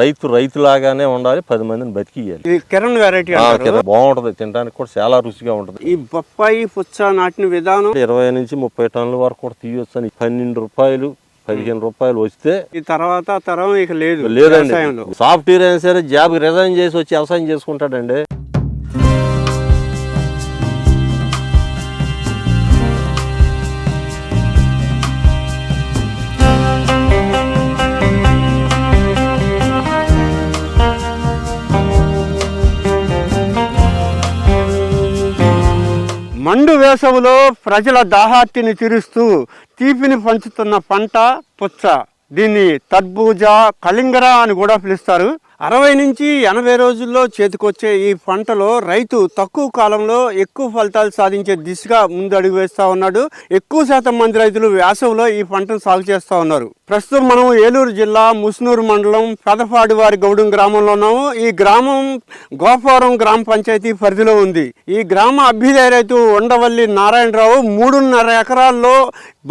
రైతు రైతులాగానే ఉండాలి పది మందిని బతికియాలి ఇది కిరణ్ వెరైటీ బాగుంటది తినడానికి కూడా చాలా రుచిగా ఉంటది. ఈ బొప్పాయి పుచ్చ నాటిన విధానం? ఇరవై నుంచి ముప్పై టన్నుల వరకు కూడా తీయొచ్చు అని పన్నెండు రూపాయలు పదిహేను రూపాయలు వస్తే ఈ తర్వాత తరం ఇక లేదు లేదండి. సాఫ్ట్వేర్ అయినా సరే జాబ్ రిజైన్ చేసి వచ్చి వ్యవసాయం చేసుకుంటాడండి. మండు వేసవిలో ప్రజల దాహార్తిని తీరుస్తూ తీపిని పంచుతున్న పంట పుచ్చ. దీన్ని తర్బూజా కలింగర అని కూడా పిలుస్తారు. అరవై నుంచి ఎనభై రోజుల్లో చేతికొచ్చే ఈ పంటలో రైతు తక్కువ కాలంలో ఎక్కువ ఫలితాలు సాధించే దిశగా ముందు అడుగు ఉన్నాడు. ఎక్కువ శాతం మంది రైతులు వేసవిలో ఈ పంటను సాగు చేస్తా ఉన్నారు. ప్రస్తుతం మనం ఏలూరు జిల్లా ముస్నూరు మండలం పెదపాడివారి గౌడెం గ్రామంలో ఉన్నాము. ఈ గ్రామం గోపవరం గ్రామ పంచాయతీ పరిధిలో ఉంది. ఈ గ్రామ అభ్యుదయ రైతు ఉండవల్లి నారాయణరావు మూడున్నర ఎకరాల్లో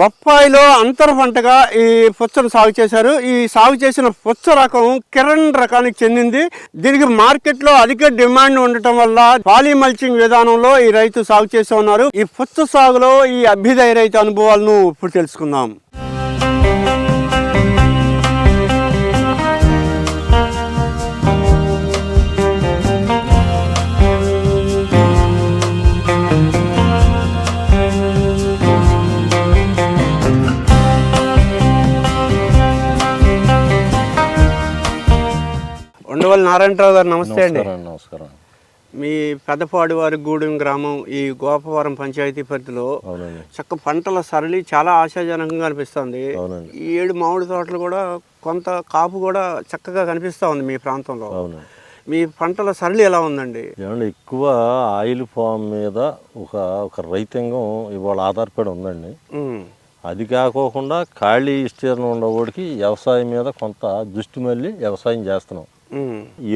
బొప్పాయిలో అంతర పంటగా ఈ పుచ్చను సాగు చేశారు. ఈ సాగు చేసిన పుచ్చ రకం కిరణ్ రకానికి చెందింది. దీనికి మార్కెట్లో అధిక డిమాండ్ ఉండటం వల్ల పాలీ మల్చింగ్ విధానంలో ఈ రైతు సాగు చేస్తూ ఉన్నారు. ఈ పుచ్చ సాగులో ఈ అభ్యుదయ రైతు అనుభవాలను ఇప్పుడు తెలుసుకుందాం. నారాయణరావు గారు నమస్తే అండి. నమస్కారం మీ పెద్దపాడు వారి గూడెం గ్రామం ఈ గోపవరం పంచాయతీ పరిధిలో చక్క పంటల సరళి చాలా ఆశాజనకంగా అనిపిస్తుంది. ఈ ఏడు మామిడి తోటలు కూడా కొంత కాపు కూడా చక్కగా కనిపిస్తా ఉంది మీ ప్రాంతంలో. మీ పంటల సరళి ఎలా ఉందండి? ఎక్కువ ఆయిల్ ఫామ్ మీద ఒక ఒక రైతాంగం ఇవాళ ఆధారపడి ఉందండి. అది కాకోకుండా ఖాళీ విస్తీర్ణం ఉండవాడికి వ్యవసాయం మీద కొంత దృష్టి మళ్ళీ వ్యవసాయం చేస్తున్నాం.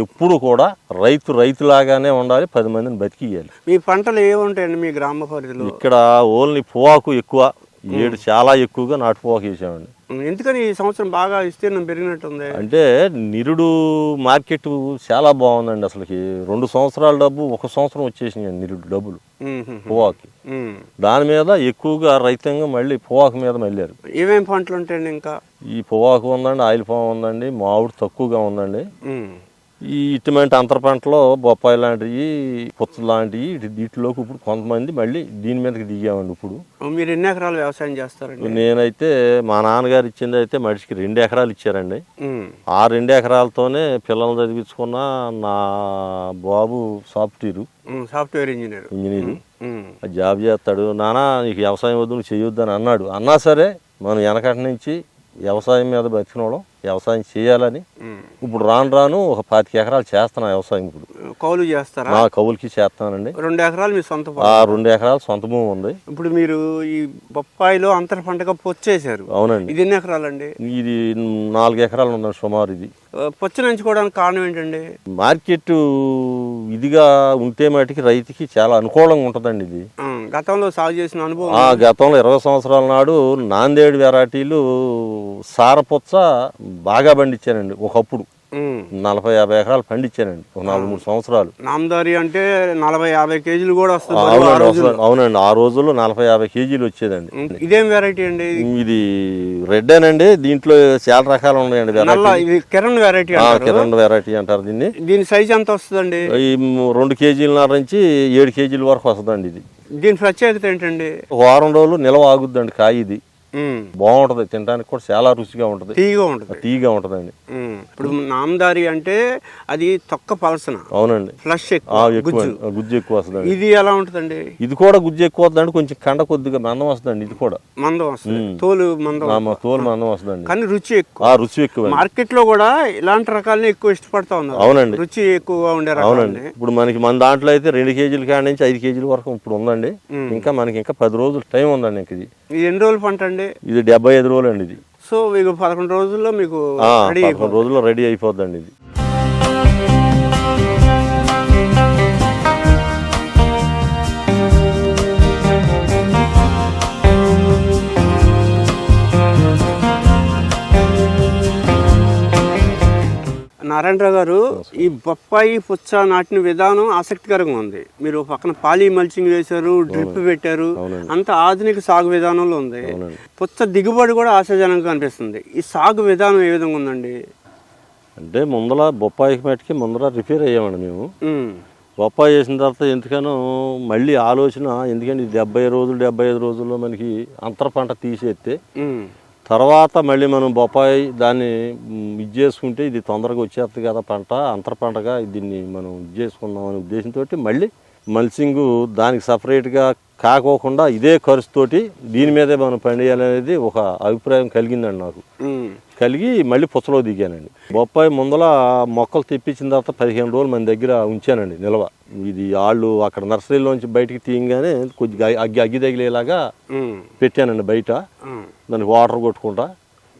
ఎప్పుడు కూడా రైతు రైతులాగానే ఉండాలి పది మందిని బతికియాలి మీ పంటలు ఏముంటాయండి మీ గ్రామ పరిధిలో? ఇక్కడ ఓన్లీ పొగాకు ఎక్కువ ఏడు చాలా ఎక్కువగా నాటు పొగాకు వేసామండి. ఎందుకని ఈ సంవత్సరం బాగా విస్తీర్ణం పెరిగినట్టుంది? అంటే నిరుడు మార్కెట్ చాలా బాగుందండి అసలుకి రెండు సంవత్సరాల డబ్బు ఒక సంవత్సరం వచ్చేసినాయి నిరుడు డబ్బులు ఉమ్. దాని మీద ఎక్కువగా రైతాంగం మళ్ళీ పొగాకు మీద మళ్ళారు. ఏమేం పంటలు ఉంటాయండి ఇంకా? ఈ పొగాకు ఉందండి ఆయిల్ ఫామ్ ఉందండి మామిడి తక్కువగా ఉందండి. ఈ ఇటువంటి అంతర పంటలో బొప్పాయి లాంటివి పుచ్చ లాంటివి వీటిలోకి ఇప్పుడు కొంతమంది మళ్ళీ దీని మీదకి దిగామండి ఇప్పుడు. మీరు ఎన్ని ఎకరాలు వ్యవసాయం చేస్తారండి? నేనైతే మా నాన్నగారు ఇచ్చింది అయితే మనిషికి రెండు ఎకరాలు ఇచ్చారండి. ఆ రెండు ఎకరాలతోనే పిల్లల్ని చదివించుకున్న నా బాబు software. Software engineer. Engineer. Job చేస్తాడు. నానా నీకు వ్యవసాయం వద్దు నువ్వు చేయొద్దు అని అన్నాడు. అన్నా సరే మనం వెనకటి నుంచి వ్యవసాయం మీద బతికినోళ్ళం. వ్యవసాయం చేయాలని. ఇప్పుడు రాను రాను ఒక పాతిక ఎకరాలు చేస్తున్నా వ్యవసాయం ఇప్పుడు. కౌలు చేస్తారా? నా కవులకి చేస్తానండి రెండు ఎకరాలు మీ సొంత రెండు ఎకరాలు సొంత భూమి ఉంది. ఇప్పుడు మీరు ఈ బొప్పాయిలో అంతర పంటగా పొచ్చేసారు అవునండి. ఇది ఎన్ని ఎకరాలండి? ఇది నాలుగు ఎకరాలు ఉందండి సుమారు ఇది. ఆ, పొచ్చ నంచుకోవడానికి కారణం ఏంటండి? మార్కెట్ ఇదిగా ఉంటే మటుకి రైతుకి చాలా అనుకూలంగా ఉంటుందండి ఇది. గతంలో సాగు చేసిన అనుభవం ఆ గతంలో ఇరవై సంవత్సరాల నాడు నాందేడు వెరైటీలు సారపుచ్చ బాగా పండించానండి ఒకప్పుడు. నలభై యాభై ఎకరాలు పండించానండి ఒక నాలుగు మూడు సంవత్సరాలు. నామదారి అంటే నలభై యాభై కేజీలు కూడా వస్తుంది అవునండి ఆ రోజుల్లో నలభై యాభై కేజీలు వచ్చేదండి. ఇదేం వెరైటీ అండి ఇది? రెడ్ అండి దీంట్లో చాలా రకాలు ఉన్నాయండి కిరణ్ వెరైటీ కిరణ్ వెరైటీ అంటారు దీన్ని. దీని సైజ్ ఎంత వస్తుందండి? ఈ రెండు కేజీలన్నర నుంచి ఏడు కేజీల వరకు వస్తుందండి ఇది. దీని ప్రత్యేకత ఏంటండి? వారం రోజులు నిల్వ ఆగుద్దండి కాయ ఇది. బాగుంటది తినడానికి కూడా చాలా రుచిగా ఉంటది. తీయగా ఉంటుంది. తీగా ఉంటదండి ఇప్పుడు నామదారి అంటే అది తొక్క పలసన. అవునండి. ఫ్లష్ ఎక్కువ గుజ్జు. ఎక్కువ వస్తుందండి ఇది ఎలా ఉంటుందండి? ఇది కూడా గుజ్జు ఎక్కువ వస్తుందండి కొంచెం కండ కొద్దిగా మందం వస్తుందండి ఇది కూడా. మందం వస్తుంది. తోలు మందం తోలు మందం వస్తుందండి. కానీ రుచి ఎక్కువ. ఆ రుచి ఎక్కువ మార్కెట్లో కూడా ఇలాంటి రకాలని ఎక్కువ ఇష్టపడతా ఉన్నారు. అవునండి. రుచి ఎక్కువగా ఉండే అవునండి. ఇప్పుడు మనకి మన దాంట్లో అయితే రెండు కేజీల కాడ నుంచి ఐదు కేజీల వరకు ఇప్పుడు ఉందండి. ఇంకా మనకి ఇంకా పది రోజులు టైం ఉందండి ఇంక ఇది. ఇది ఎన్ని రోజులు పంట అండి? ఇది డెబ్బై ఐదు రోజులు అండి ఇది. సో మీకు పదకొండు రోజుల్లో మీకు పదకొండు రోజుల్లో రెడీ అయిపోద్దండి ఇది. నారాయణరావు గారు ఈ బొప్పాయి పుచ్చ నాటిన విధానం ఆసక్తికరంగా ఉంది. మీరు పక్కన పాలీ మల్చింగ్ వేశారు డ్రిప్ పెట్టారు. అంత ఆధునిక సాగు విధానంలో ఉంది. పుచ్చ దిగుబడి కూడా ఆశాజనకంగా అనిపిస్తుంది. ఈ సాగు విధానం ఏ విధంగా ఉందండి? అంటే ముందల బొప్పాయికి మట్టుకి ముందర రిపేర్ అయ్యామండి మేము. బొప్పాయి చేసిన తర్వాత ఎందుకనో మళ్ళీ ఆలోచన ఎందుకంటే ఈ డెబ్బై రోజులు డెబ్బై ఐదు రోజుల్లో మనకి అంతర పంట తీసేస్తే తర్వాత మళ్ళీ మనం బొప్పాయి దాన్ని ఇది చేసుకుంటే ఇది తొందరగా వచ్చేస్తుంది కదా పంట అంతర పంటగా దీన్ని మనం ఇది చేసుకుందాం అనే ఉద్దేశంతో మళ్ళీ మల్సింగ్ దానికి సపరేట్గా కాకోకుండా ఇదే ఖర్చుతోటి దీని మీదే మనం పండియాలనేది ఒక అభిప్రాయం కలిగిందండి నాకు. కలిగి మళ్ళీ పుచ్చలో దిగానండి. బొప్పాయి ముందల మొక్కలు తెప్పించిన తర్వాత పదిహేను రోజులు మన దగ్గర ఉంచానండి నిల్వ. ఇది వాళ్ళు అక్కడ నర్సరీలోంచి బయటికి తీయగానే కొద్దిగా అగ్గి అగ్గి తగిలేలాగా పెట్టానండి బయట. దానికి వాటర్ కొట్టుకుంటా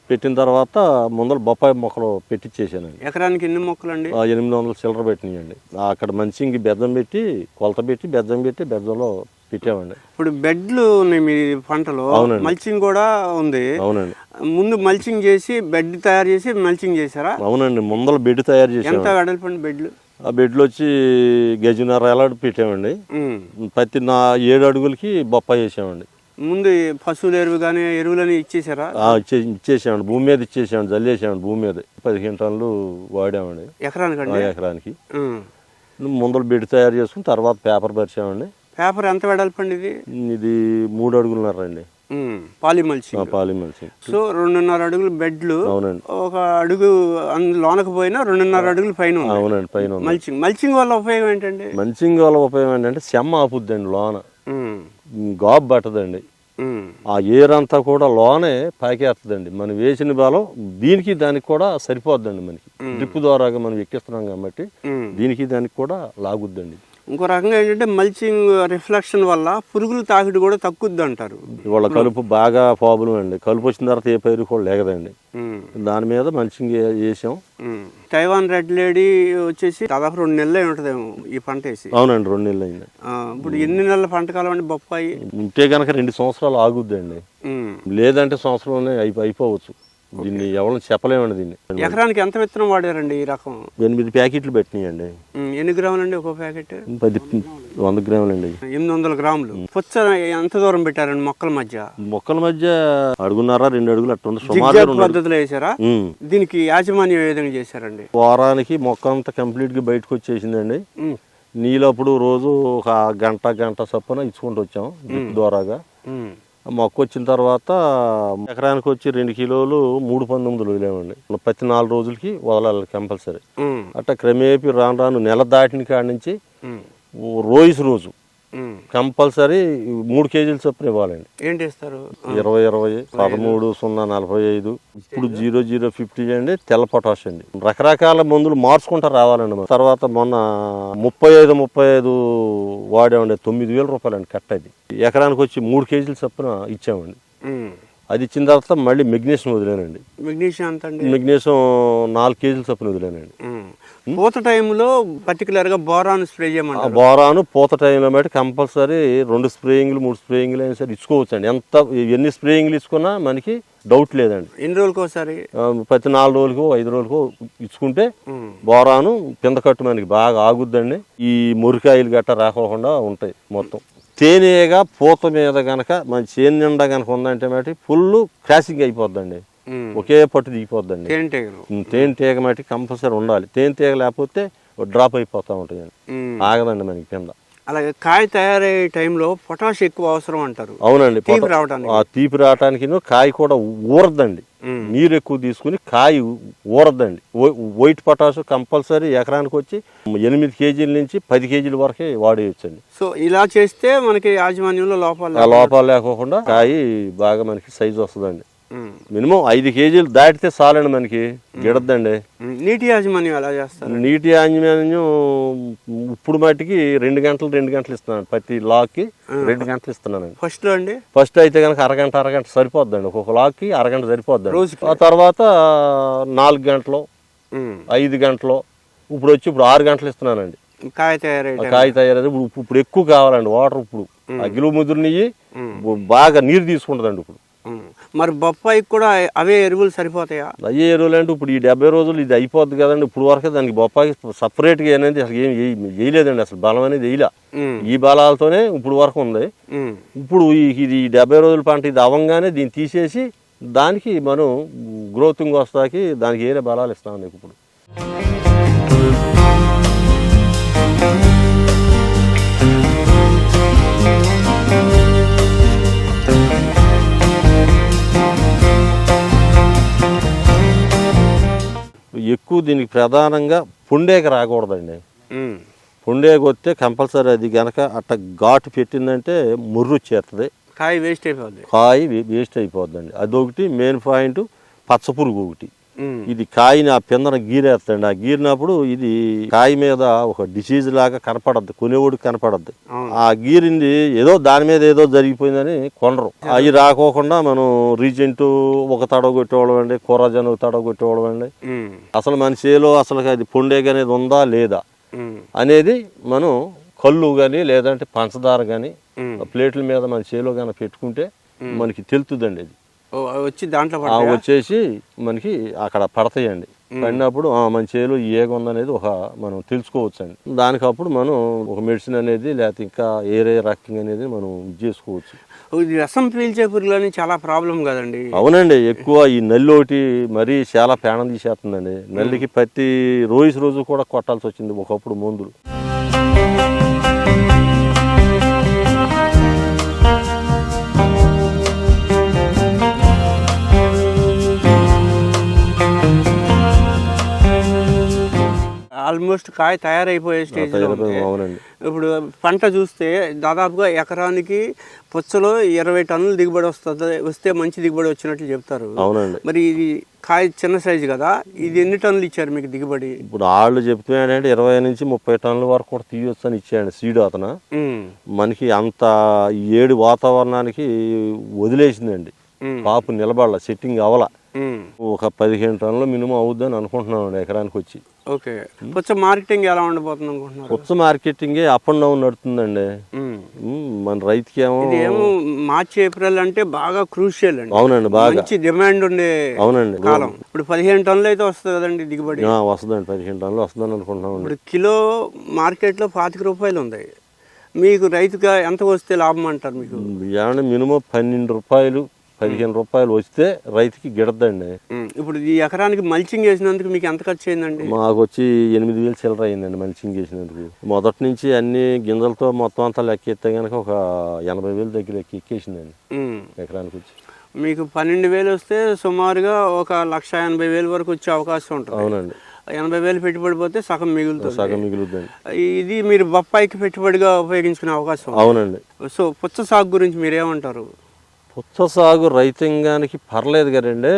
పెట్టిన తర్వాత ముందర బొప్పాయి మొక్కలు పెట్టించేసానండి ఎకరానికి ఎన్ని మొక్కలండి? ఆ ఎనిమిది వందల చిల్లర పెట్టినాయండి. అక్కడ మంచికి బెద్దం పెట్టి కొలత పెట్టి బెద్దం పెట్టి బెద్దంలో పెట్టామండి. ఇప్పుడు బెడ్లు ఉన్నాయి మీ పంటలో. మల్చింగ్ కూడా ఉంది. అవునండి. ముందు మల్చింగ్ చేసి బెడ్ తయారు చేసి మల్చింగ్ చేశారా? అవునండి ముందల బెడ్ తయారు ఎంత చేసామండి వెడల్పండి బెడ్లు? ఆ బెడ్లు వచ్చి గజున్నర ఎలాంటి పెట్టామండి. ప్రతి నా ఏడు అడుగులకి బొప్పాయి వేసామండి. ముందు పశువుల ఎరువు కానీ ఎరువులని ఇచ్చేసారా? ఇచ్చేసామండి. భూమి మీద ఇచ్చేసామండి. జల్లేసామండి భూమి మీద. పదిహేను టన్నులు వాడామండి. ఎకరానికి. ఉమ్. ముందర బెడ్ తయారు చేసుకుని తర్వాత పేపర్ పరిచామండి. పేపర్ ఎంత వెడల్పండి ఇది? ఇది మూడు అడుగులున్నర అండి మల్చింగ్ సో రెండున్నర అడుగులు బెడ్లు. అవునండి. ఒక అడుగు లోనకు పోయినా రెండున్నర అడుగులు పైన. అవునండి పైన మల్చింగ్. మల్చింగ్ వల్ల ఉపయోగం ఏంటండి? మంచింగ్ వల్ల ఉపయోగం ఏంటంటే సెమ్మ ఆపుద్దండి లోన. గాబు పట్టదండి. ఆ ఏర్ అంతా కూడా లోనే పాకేస్తుందండి మనం వేసిన బలం దీనికి దానికి కూడా సరిపోద్దండి మనకి. డ్రిప్ ద్వారాగా మనం ఎక్కిస్తున్నాం కాబట్టి. దీనికి దానికి కూడా లాగుద్దండి. ఇంకో రకంగా ఏంటంటే మల్చింగ్ రిఫ్లెక్షన్ వల్ల పురుగుల తాకిడి కూడా తక్కుద్ది అంటారు ఇవాళ కలుపు బాగా ప్రాబ్లం అండి. కలుపు వచ్చిన తర్వాత ఏ పైరు కూడా లేగదండి ఉమ్. దాని మీద వేసాం. ఉమ్. తైవాన్ రెడ్ లేడీ వచ్చేసి దాదాపు రెండు నెలలే ఉంటుందేమో ఈ పంట వేసి. అవునండి రెండు నెలలు అయింది. ఇప్పుడు ఎన్ని నెలల పంట కాలం అండి బొప్పాయి? ఉంటే కనుక రెండు సంవత్సరాలు ఆగుద్దండి. లేదంటే సంవత్సరంలోనే అయిపో అయిపోవచ్చు. దీన్ని ఎవరిని చెప్పలేమండి దీన్ని. ఎకరానికి ఎంత విత్తనం వాడారండి ఈ రకం? ఎనిమిది ప్యాకెట్లు పెట్టినాయండి. ఎన్ని గ్రాములండి ఒక ప్యాకెట్? పది వంద గ్రాములండి. ఎనిమిది వందల గ్రాములు పుచ్చ ఎంత దూరం పెట్టారండి మొక్కల మధ్య? మొక్కల మధ్య అడుగున్నారా రెండు అడుగులు అట్టుంది రెండు అడుగులు. పద్ధతిలో వేసారా. దీనికి యాజమాన్యం ఏ విధంగా చేశారండి? వారానికి మొక్క అంతా కంప్లీట్గా బయటకు వచ్చేసిందండి. ఉమ్, నీలప్పుడు రోజు ఒక గంట గంట చొప్పున ఇచ్చుకుంటూ వచ్చాం ద్వారాగా. మొక్క వచ్చిన తర్వాత ఎకరానికి వచ్చి రెండు కిలోలు మూడు పంతొమ్మిది వదిలేమండి ప్రతి నాలుగు రోజులకి వదలాలి కంపల్సరీ. అట్లా క్రమేపీ రాను రాను నెల దాటిన కాడి నుంచి రోజు రోజు. కంపల్సరీ మూడు కేజీలు చొప్పున ఇవ్వాలండి. ఏంటి ఇస్తారు ఇరవై ఇరవై పదమూడు సున్నా నలభై ఐదు. ఇప్పుడు జీరో జీరో ఫిఫ్టీ అండి తెల్ల పొటాష్ అండి. రకరకాల మందులు మార్చుకుంటా రావాలండి మనం. తర్వాత మొన్న ముప్పై ఐదు ముప్పై ఐదు వాడామండి తొమ్మిది వేల రూపాయలండి కట్ట అది ఎకరానికి వచ్చి మూడు కేజీలు చొప్పున ఇచ్చామండి. అది ఇచ్చిన తర్వాత మళ్ళీ మెగ్నీషియం వదిలేనండి. మెగ్నీషియం ఎంత అండి మెగ్నీషియం నాలుగు కేజీలు చొప్పున వదిలేనండి. పూత టైంలో పర్టికులర్గా బోరాన్ స్ప్రే చేయమంటారు? బోరాను పూత టైంలో బట్టి కంపల్సరీ రెండు స్ప్రేయింగ్లు మూడు స్ప్రేయింగ్లు అయినా సరే ఇచ్చుకోవచ్చండి. ఎంత ఎన్ని స్ప్రేయింగ్లు ఇచ్చుకున్నా మనకి డౌట్ లేదండి. ఎన్ని రోజులకి ఒకసారి? ప్రతి నాలుగు రోజులకో ఐదు రోజులకో ఇచ్చుకుంటే. బోరాను కింద కట్టు మనకి బాగా ఆగుద్దండి. ఈ మురికాయలు గట్ట రాకోకుండా ఉంటాయి మొత్తం. తేనెగా పూత మీద గనక మన చేను నిండా గనక ఉందంటే మట్టి ఫుల్ క్రాసింగ్ అయిపోద్దండి. ఒకే పట్టు దిగిపోద్దండి తేనెటీగలు ఉమ్, తేనె తీగ మట్టి కంపల్సరీ ఉండాలి తేనె తీగ లేకపోతే డ్రాప్ అయిపోతూ ఉమ్. ఆగదండి మనకి కింద అలాగే కాయ తయారయ్యే టైంలో పొటాష్ ఎక్కువ అవసరం అంటారు అవునండి తీపి రావడానికి. తీపి రావటానికి కాయ కూడా ఊరద్దండి ఉమ్. నీరు ఎక్కువ తీసుకుని కాయ ఊరద్దండి. వైట్ పొటాష్ కంపల్సరీ ఎకరానికి వచ్చి ఎనిమిది కేజీల నుంచి పది కేజీల వరకే వాడేయచ్చండి. సో ఇలా చేస్తే మనకి యాజమాన్యంలో లోపాలు లోపాలు లేకోకుండా కాయ బాగా మనకి సైజు వస్తుందండి. మినిమం ఐదు కేజీలు దాటితే చాలండి మనకి. గిడద్దండి. నీటి యాజమాన్యం ఎలా చేస్తారు? నీటి యాజమాన్యం ఇప్పుడు మట్టికి రెండు గంటలు రెండు గంటలు ఇస్తున్నాను ప్రతి లాక్కి. రెండు గంటలు ఇస్తున్నానండి ఫస్ట్లో అండి? ఫస్ట్ అయితే కనుక అరగంట అరగంట సరిపోద్దండి. ఒక్కొక్క లాక్కి అరగంట సరిపోద్దండి. రోజుకి? ఆ తర్వాత నాలుగు గంటలు. ఐదు గంటలు ఇప్పుడు వచ్చి ఇప్పుడు ఆరు గంటలు ఇస్తున్నానండి. కాయ టైం. కాయ తయారైతే ఇప్పుడు ఇప్పుడు ఎక్కువ కావాలండి వాటర్ ఇప్పుడు. ముదురు నెయ్యి. బాగా నీరు తీసుకుంటుందండి ఇప్పుడు. మరి బొప్పాయికి కూడా అవే ఎరువులు సరిపోతాయా? అయ్యే ఎరువులు అంటే ఇప్పుడు ఈ డెబ్బై రోజులు ఇది అయిపోద్ది కదండి. ఇప్పుడు వరకు దానికి బొప్పాయి సపరేట్గా అనేది అసలు ఏం వేయ- వేయలేదండి. అసలు బలం అనేది వేయలే. ఈ బలాలతోనే ఇప్పుడు వరకు ఉంది. ఇప్పుడు ఇది డెబ్బై రోజుల పంట ఇది అవ్వంగానే దీన్ని తీసేసి దానికి మనం గ్రోతింగ్ వస్తాకి దానికి ఏరే బలాలు ఇస్తాం నీకు ఇప్పుడు. ఎక్కువ దీనికి ప్రధానంగా పుండేక రాకూడదండి. పుండేక వస్తే కంపల్సరీ అది గనక అట్ట ఘాటు పెట్టిందంటే ముర్రు వచ్చేస్తుంది కాయ వేస్ట్ అయిపోద్ది కాయ వేస్ట్ అయిపోద్దండి అదొకటి మెయిన్ పాయింట్ పచ్చపురుగు ఒకటి ఉమ్. ఇది కాయని ఆ పిందన గీరేస్తండి ఆ గీరినప్పుడు ఇది కాయ మీద ఒక డిసీజ్ లాగా కనపడద్దు. కొనేవాడికి కనపడద్దు. ఆ గీరింది ఏదో దాని మీద ఏదో జరిగిపోయిందని కొనరు. అవి రాకోకుండా మనం రీజెంట్ ఒక తడవ కొట్టేవాళ్ళం అండి కూరజన ఒక తడవ కొట్టేవాళ్ళం అండి. అసలు మన చేలో అసలు అది పొండేగ అనేది ఉందా లేదా. అనేది మనం కళ్ళు కానీ లేదంటే పంచదార కానీ. ప్లేట్ల మీద మన చేలో కానీ పెట్టుకుంటే మనకి తెలుతుందండి అవి వచ్చి దాంట్లో? వచ్చేసి మనకి అక్కడ పడతాయండి. పడినప్పుడు ఆ, మన చేలో ఏగ ఉందనేది ఒక మనం తెలుసుకోవచ్చు అండి దానికి అప్పుడు మనం ఒక మెడిసిన్ అనేది లేకపోతే ఇంకా ఏరే రక్కింగ్ అనేది మనం ఇది చేసుకోవచ్చు. రసం పీల్చే పురుగులని చాలా ప్రాబ్లం కదండి. అవునండి ఎక్కువ ఈ నల్లి ఒకటి మరీ చాలా ప్రాణం తీసేస్తుందండి. నల్లికి ప్రతి రోజు రోజు కూడా కొట్టాల్సి వచ్చింది ఒకప్పుడు మందులు. ఆల్మోస్ట్ కాయ తయారైపోయే స్టేజ్లో అవునండి. ఇప్పుడు పంట చూస్తే దాదాపుగా ఎకరానికి పుచ్చలో ఇరవై టన్నులు దిగుబడి వస్తుంది వస్తే మంచి దిగుబడి వచ్చినట్లు చెప్తారు. అవునండి. మరి ఇది కాయ చిన్న సైజు కదా ఇది ఎన్ని టన్నులు ఇచ్చారు మీకు దిగుబడి? ఇప్పుడు వాళ్ళు చెప్తున్నాడంటే ఇరవై నుంచి ముప్పై టన్నుల వరకు కూడా తీయొచ్చు అని ఇచ్చాడు సీడు అతను. మనకి అంత ఏడు వాతావరణానికి వదిలేసిందండి. పాపు నిలబడాల సెట్టింగ్ అవల. ఒక పదిహేను టన్నులు మినిమం అవుద్దని అనుకుంటున్నాను ఎకరానికి వచ్చి ఓకే. పుచ్చ మార్కెటింగ్ ఎలా ఉండబోతుంది అనుకుంటున్నారు? కొత్త మార్కెటింగే అప్ అండ్ డౌన్ నడుతుందండి. మన రైతుకి ఏమో ఏమో మార్చి ఏప్రిల్ అంటే బాగా క్రూషియల్ అండి. అవునండి బాగా. మంచి డిమాండ్ ఉండే అవునండి కాలం. ఇప్పుడు పదిహేను టన్నులు అయితే వస్తుంది కదండి దిగుబడి. వస్తుందండి పదిహేను టన్నులు వస్తుందని అనుకుంటున్నామండి. ఇప్పుడు కిలో మార్కెట్లో పాతిక రూపాయలు ఉంది. మీకు రైతుగా ఎంత వస్తే లాభం అంటారు మీకు? ఏమంటే మినిమం పన్నెండు రూపాయలు పదిహేను రూపాయలు వస్తే రైతుకి గిడద్దండి. ఇప్పుడు ఈ ఎకరానికి మల్చింగ్ వేసినందుకు మీకు ఎంత ఖర్చు అయిందండి? మాకు వచ్చి ఎనిమిది వేలు చిల్లర అయిందండి మల్చింగ్ చేసినందుకు మొదటి నుంచి అన్ని గింజలతో మొత్తం అంతా లెక్క ఎత్తే కనుక ఒక ఎనభై వేలు దగ్గర ఎక్కి ఎక్కేసిందండి ఎకరానికి వచ్చి. మీకు పన్నెండు వేలు వస్తే సుమారుగా ఒక లక్ష ఎనభై వేలు వరకు వచ్చే అవకాశం ఉంటుంది. అవునండి. ఎనభై వేలు పెట్టుబడి పోతే సగం మిగులుతుంది. సగం మిగులుద్దండి ఇది మీరు బొప్పాయికి పెట్టుబడిగా ఉపయోగించుకునే అవకాశం. అవునండి. సో పుచ్చ సాగు గురించి మీరేమంటారు? పుచ్చ సాగు రైతాంగానికి పర్లేదు కదండి.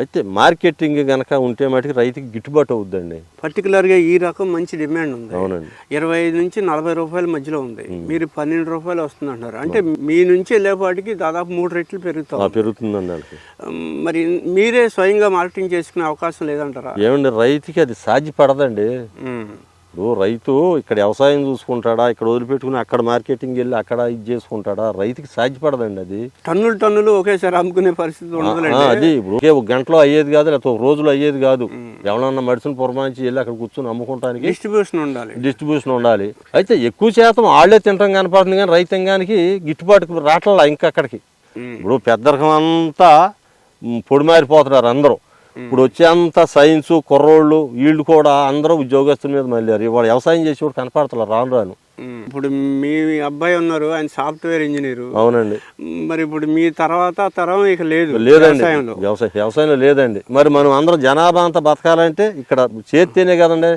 అయితే మార్కెటింగ్ గనక ఉంటే మటుకు రైతుకి గిట్టుబాటు అవుద్దండి. పర్టికులర్గా ఈ రకం మంచి డిమాండ్ ఉంది. అవునండి. ఇరవై ఐదు నుంచి నలభై రూపాయల మధ్యలో ఉంది. మీరు పన్నెండు రూపాయలు వస్తుంది అంటారు అంటే మీ నుంచి వెళ్ళేపాటికి దాదాపు మూడు రెట్లు పెరుగుతాం పెరుగుతుందండి మరి మీరే స్వయంగా మార్కెటింగ్ చేసుకునే అవకాశం లేదంటారా? ఏమండి రైతుకి అది సాధ్యపడదండి. ఇప్పుడు రైతు ఇక్కడ వ్యవసాయం చూసుకుంటాడా ఇక్కడ వదిలిపెట్టుకుని అక్కడ మార్కెటింగ్ వెళ్ళి అక్కడ ఇది చేసుకుంటాడా రైతుకి సాధ్యపడదండి అది. టన్నులు టన్నులు ఒకేసారి అమ్ముకునే పరిస్థితి అది ఇప్పుడు ఒకే ఒక గంటలో అయ్యేది కాదు లేకపోతే ఒక రోజులో అయ్యేది కాదు. ఎవరన్నా మెడిసిన్ పురమాయించి వెళ్ళి అక్కడ కూర్చొని అమ్ముకుంటానికి డిస్ట్రిబ్యూషన్ ఉండాలి. డిస్ట్రిబ్యూషన్ ఉండాలి. అయితే ఎక్కువ శాతం వాళ్ళే తినటం కనపడుతుంది కానీ రైతాంగానికి గిట్టుబాటు రావట్లా ఇంకా అక్కడికి. ఇప్పుడు పెద్ద రకం అంతా పొడిమారిపోతున్నారు అందరూ. ఇప్పుడు వచ్చేంత సైన్స్ కుర్రోళ్ళు వీళ్ళు కూడా అందరూ ఉద్యోగస్తుల మీద మళ్ళారు. ఇవాళ వ్యవసాయం చేసేవాడు కనపడతారు రాను రాను. ఇప్పుడు మీ అబ్బాయి ఉన్నారు ఆయన సాఫ్ట్వేర్ ఇంజనీరు. అవునండి. మరి ఇప్పుడు మీ తర్వాత తరం ఇక లేదు లేదండి. వ్యవసాయం వ్యవసాయంలో లేదండి. మరి మనం అందరం జనాభా అంతా బతకాలంటే ఇక్కడ చేస్తేనే కదండి.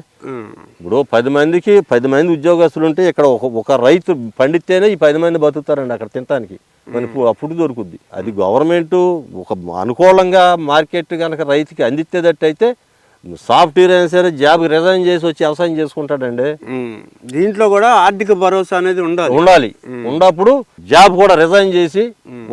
ఇప్పుడు పది మందికి పది మంది ఉద్యోగస్తులు ఉంటే ఇక్కడ ఒక ఒక రైతు పండితేనే ఈ పది మంది బతుకుతారండి అక్కడ తినటానికి. మనకు అప్పుడు దొరుకుద్ది. అది గవర్నమెంట్ ఒక అనుకూలంగా మార్కెట్ కనుక రైతుకి అందిస్తేటట్టు అయితే సాఫ్ట్వేర్ అయినా సరే జాబ్ రిజైన్ చేసి వచ్చి వ్యవసాయం చేసుకుంటాడండి. దీంట్లో కూడా ఆర్థిక భరోసా అనేది ఉండాలి. ఉండాలి. ఉన్నప్పుడు జాబ్ కూడా రిజైన్ చేసి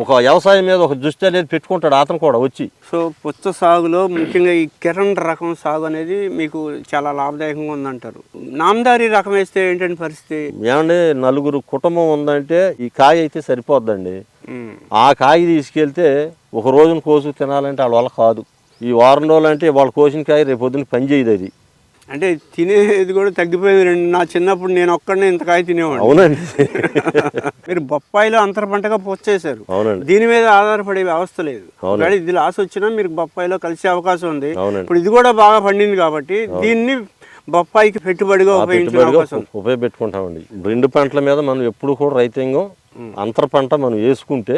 ఒక వ్యవసాయం మీద ఒక దృష్టి అనేది పెట్టుకుంటాడు అతను కూడా వచ్చి. సో పుచ్చ సాగులో ముఖ్యంగా ఈ కిరణ్ రకం సాగు అనేది మీకు చాలా లాభదాయకంగా ఉందంటారు. నామదారి రకం వేస్తే ఏంటంటే పరిస్థితి? ఏమంటే నలుగురు కుటుంబం ఉందంటే ఈ కాయ అయితే సరిపోద్దండి. ఆ కాయ తీసుకెళ్తే ఒక రోజున కోసు తినాలంటే వాళ్ళ వల్ల కాదు. ఈ వారం రోజులు అంటే వాళ్ళు కోసిన కాయ రేపు పొద్దున్న పని చేయదు అది. అంటే తినేది కూడా తగ్గిపోయింది రండి నా చిన్నప్పుడు నేను ఒక్కడనే ఇంత కాయ తినేవాడిని. అవునండి. మీరు బొప్పాయిలో అంతర పంటగా పొచ్చేశారు అవునండి. దీని మీద ఆధారపడే వ్యవస్థ లేదు. ఒకవేళ ఇది లాస్ వచ్చినా మీరు బొప్పాయిలో కలిసే అవకాశం ఉంది. ఇప్పుడు ఇది కూడా బాగా పండింది కాబట్టి దీన్ని బొప్పాయికి పెట్టుబడిగా. ఉపయోగపెట్టుకుంటామండి రెండు పంటల మీద మనం ఎప్పుడు కూడా రైతాంగం అంతర పంట మనం వేసుకుంటే